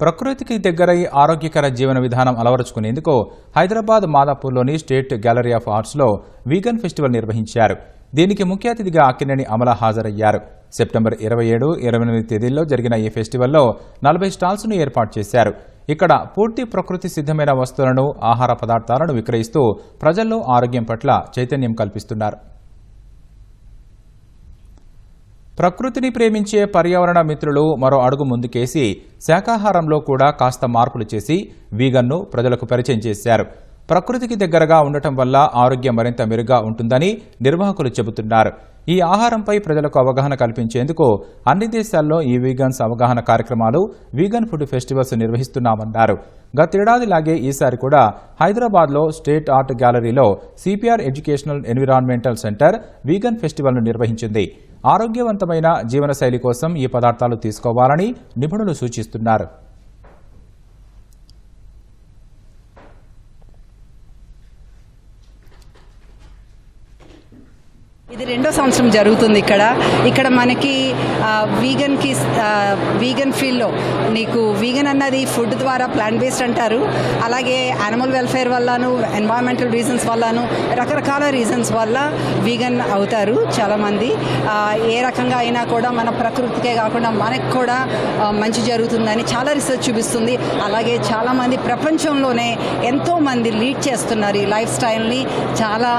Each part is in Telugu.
ప్రకృతికి దగ్గరై ఆరోగ్యకర జీవన విధానం అలవరుచుకునేందుకు హైదరాబాద్ మాదాపూర్లోని స్టేట్ గ్యాలరీ ఆఫ్ ఆర్ట్స్లో వీగన్ ఫెస్టివల్ నిర్వహించారు. దీనికి ముఖ్య అతిథిగా అక్కినేని అమల హాజరయ్యారు. సెప్టెంబర్ ఇరవై ఏడు ఇరవై ఎనిమిది తేదీల్లో జరిగిన ఈ ఫెస్టివల్లో నలభై స్టాల్స్ను ఏర్పాటు చేశారు. ఇక్కడ పూర్తి ప్రకృతి సిద్ధమైన వస్తువులను ఆహార పదార్థాలను విక్రయిస్తూ ప్రజల్లో ఆరోగ్యం పట్ల చైతన్యం కల్పిస్తున్నారు. ప్రకృతిని ప్రేమించే పర్యావరణ మిత్రులు మరో అడుగు ముందుకేసి శాకాహారంలో కూడా కాస్త మార్పులు చేసి వీగన్ను ప్రజలకు పరిచయం చేశారు. ప్రకృతికి దగ్గరగా ఉండటం వల్ల ఆరోగ్యం మరింత మెరుగ్గా ఉంటుందని నిర్వాహకులు చెబుతున్నారు. ఈ ఆహారంపై ప్రజలకు అవగాహన కల్పించేందుకు అన్ని దేశాల్లో ఈ వీగన్స్ అవగాహన కార్యక్రమాలు వీగన్ ఫుడ్ ఫెస్టివల్స్ నిర్వహిస్తున్నామన్నారు. గతేడాదిలాగే ఈసారి కూడా హైదరాబాద్లో స్టేట్ ఆర్ట్ గ్యాలరీలో CPR educational environmental centre vegan ఫెస్టివల్ను నిర్వహించింది. ఆరోగ్యవంతమైన జీవనశైలి కోసం ఈ పదార్థాలు తీసుకోవాలని నిపుణులు సూచిస్తున్నారు. ఇది రెండో సంవత్సరం జరుగుతుంది ఇక్కడ. ఇక్కడ మనకి వీగన్ వీగన్కి వీగన్ ఫీల్డ్లో నీకు వీగన్ అన్నది ఫుడ్ ద్వారా ప్లాంట్ బేస్డ్ అంటారు. అలాగే యానిమల్ వెల్ఫేర్ వల్లను ఎన్వైరన్మెంటల్ రీజన్స్ వల్లను రకరకాల రీజన్స్ వల్ల వీగన్ అవుతారు చాలామంది. ఏ రకంగా అయినా కూడా మన ప్రకృతికే కాకుండా మనకు కూడా మంచి జరుగుతుందని చాలా రీసెర్చ్ చూపిస్తుంది. అలాగే చాలామంది ప్రపంచంలోనే ఎంతో మంది లీడ్ చేస్తున్నారు ఈ లైఫ్ స్టైల్ని చాలా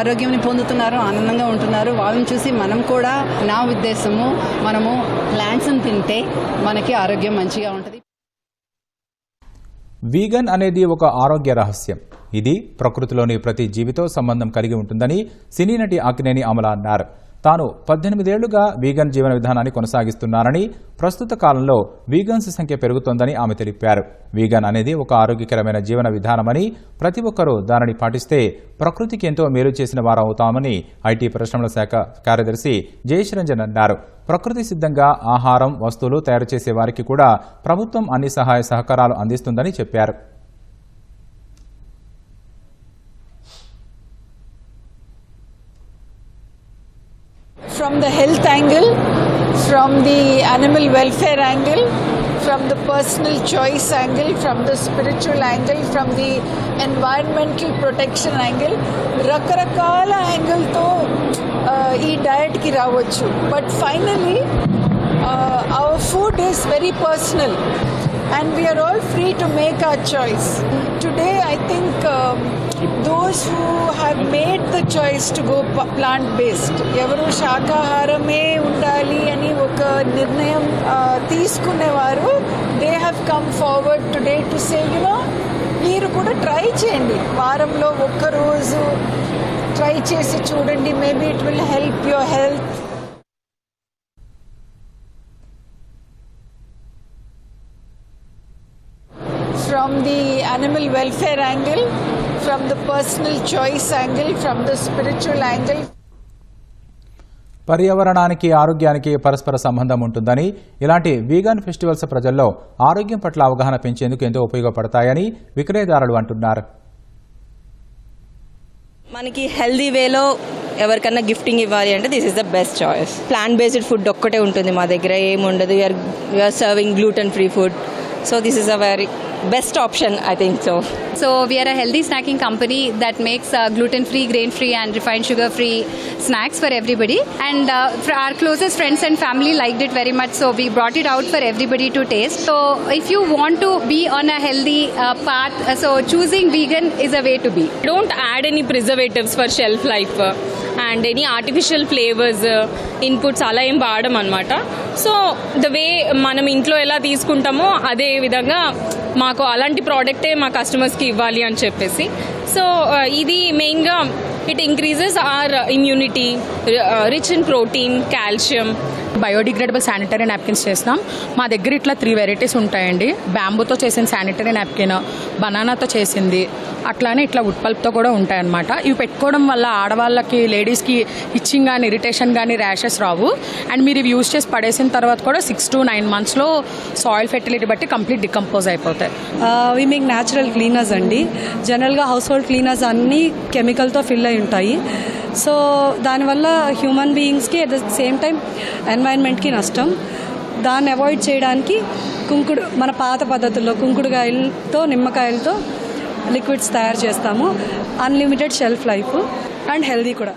ఆరోగ్యంని పొందుతున్నారు ఆనందంగా ఉంటున్నారు. వాళ్ళని చూసి మనం కూడా నా ఉద్దేశము మనము ప్లాంట్స్ని తింటే మనకి ఆరోగ్యం మంచిగా ఉంటుంది. వీగన్ అనేది ఒక ఆరోగ్య రహస్యం. ఇది ప్రకృతిలోని ప్రతి జీవితో సంబంధం కలిగి ఉంటుందని సినీ నటి అక్కినేని అమల అన్నారు. తాను పద్దెనిమిదేళ్ళుగా వీగన్ జీవన విధానాన్ని కొనసాగిస్తున్నారని ప్రస్తుత కాలంలో వీగన్స్ సంఖ్య పెరుగుతోందని ఆమె తెలిపారు. వీగన్ అనేది ఒక ఆరోగ్యకరమైన జీవన విధానమని ప్రతి ఒక్కరూ దానిని పాటిస్తే ప్రకృతికి ఎంతో మేలు చేసిన వారు అవుతామని ఐటీ పరిశ్రమల శాఖ కార్యదర్శి జయేష్ రంజన్ అన్నారు. ప్రకృతి సిద్ధంగా ఆహారం వస్తువులు తయారు చేసే వారికి కూడా ప్రభుత్వం అన్ని సహాయ సహకారాలు అందిస్తుందని చెప్పారు. from the health angle, from the animal welfare angle, from the personal choice angle, from the spiritual angle, from the environmental protection angle, రకరకాల యాంగిల్తో ఈ డయట్కి రావచ్చు but finally our food is very personal and we are all free to make our choice. Today, I those who have made the choice to go plant based ఎవరు శాకాహారమే ఉండాలి అని ఒక నిర్ణయం తీసుకునేవారు they have come forward today to say you know మీరు కూడా ట్రై చేయండి. వారంలో ఒక్కరోజు ట్రై చేసి చూడండి. Maybe it will help your health from the animal welfare angle from the personal choice angle, from the spiritual angle. పర్యావరణానికి ఆరోగ్యానికి పరస్పర సంబంధం ఉంటుందని ఇలాంటి వీగన్ ఫెస్టివల్స్ ప్రజల్లో ఆరోగ్యం పట్ల అవగాహన పెంచేందుకు ఎంతో ఉపయోగపడతాయని విక్రయదారులు అంటున్నారు. మనకి హెల్దీ వేలో ఎవరికన్నా గిఫ్టింగ్ ఇవ్వాలి అంటే this is the best choice plant based food ఒక్కటే ఉంటుంది మా దగ్గర ఏం ఉండదు you're you're serving gluten free food so this is a very best option, I think so. So, we are a healthy snacking company that makes uh, gluten free, grain free, and refined sugar free snacks for everybody. And uh, for our closest friends and family liked it very much, so we brought it out for everybody to taste. So, if you want to be on a healthy uh, path, uh, so choosing vegan is a way to be. Don't add any preservatives for shelf life. And any artificial flavours inputs అలా ఏం వాడడం అనమాట సో ద వే మనం ఇంట్లో ఎలా తీసుకుంటామో అదే విధంగా మాకు అలాంటి ప్రోడక్టే మా కస్టమర్స్కి ఇవ్వాలి అని చెప్పేసి. సో uh, ఇది మెయిన్గా it increases or immunity rich in protein calcium biodegradable sanitary napkins చేస్తాం. మా దగ్గర ఇట్లా త్రీ వెరైటీస్ ఉంటాయండి. బ్యాంబూతో చేసిన శానిటరీ నాప్కిన్ బనానాతో చేసింది. అట్లానే ఇట్లా ఉట్పల్ప్తో కూడా ఉంటాయన్నమాట. ఇవి పెట్టుకోవడం వల్ల ఆడవాళ్ళకి లేడీస్కి ఇచ్చింగ్ కానీ ఇరిటేషన్ కానీ ర్యాషెస్ రావు. అండ్ మీరు ఇవి యూస్ చేసి పడేసిన తర్వాత కూడా సిక్స్ టు నైన్ మంత్స్లో సాయిల్ ఫెర్టిలిటీ బట్టి కంప్లీట్ డికంపోజ్ అయిపోతాయి. వి మేక్ న్యాచురల్ క్లీనర్స్ అండి. జనరల్గా హౌస్ హోల్డ్ క్లీనర్స్ అన్నీ కెమికల్తో ఫిల్ అయి ఉంటాయి. సో దానివల్ల హ్యూమన్ బీయింగ్స్కి అట్ ద సేమ్ టైం ఎన్వైర్న్మెంట్కి నష్టం. దాన్ని అవాయిడ్ చేయడానికి కుంకుడు మన పాత పద్ధతుల్లో కుంకుడుకాయలతో నిమ్మకాయలతో లిక్విడ్స్ తయారు చేస్తాము. Unlimited shelf life and healthy కూడా.